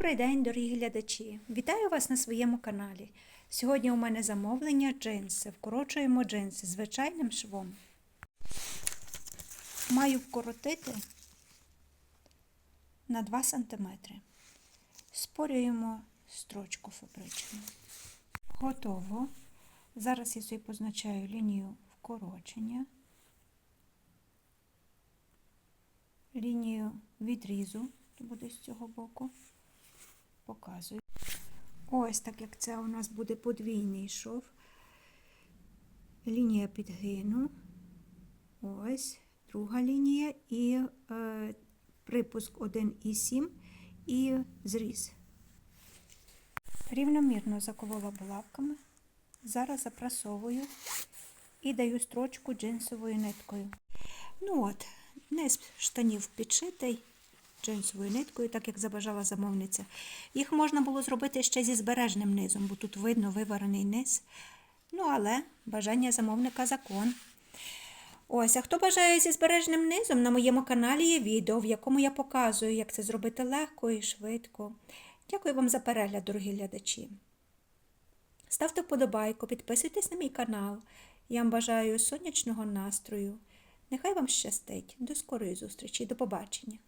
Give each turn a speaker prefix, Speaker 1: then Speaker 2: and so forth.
Speaker 1: Добрий день, дорогі глядачі! Вітаю вас на своєму каналі. Сьогодні у мене замовлення джинси. Вкорочуємо джинси звичайним швом. Маю вкоротити на 2 см. Спорюємо строчку фабричну. Готово. Зараз я собі позначаю лінію вкорочення, лінію відрізу, буде з цього боку. Ось так як це у нас буде подвійний шов. Лінія підгину. Ось друга лінія і е, припуск 1,7 і зріз. Рівномірно заковала булавками. Зараз запрасовую і даю строчку джинсовою ниткою. Ну от, низ штанів підшитий джинсовою ниткою, так як забажала замовниця. Їх можна було зробити ще зі збережним низом, бо тут видно виварений низ. Ну, але бажання замовника закон. Ось, а хто бажає зі збережним низом, на моєму каналі є відео, в якому я показую, як це зробити легко і швидко. Дякую вам за перегляд, дорогі глядачі. Ставте вподобайку, підписуйтесь на мій канал. Я вам бажаю сонячного настрою. Нехай вам щастить. До скорої зустрічі, до побачення!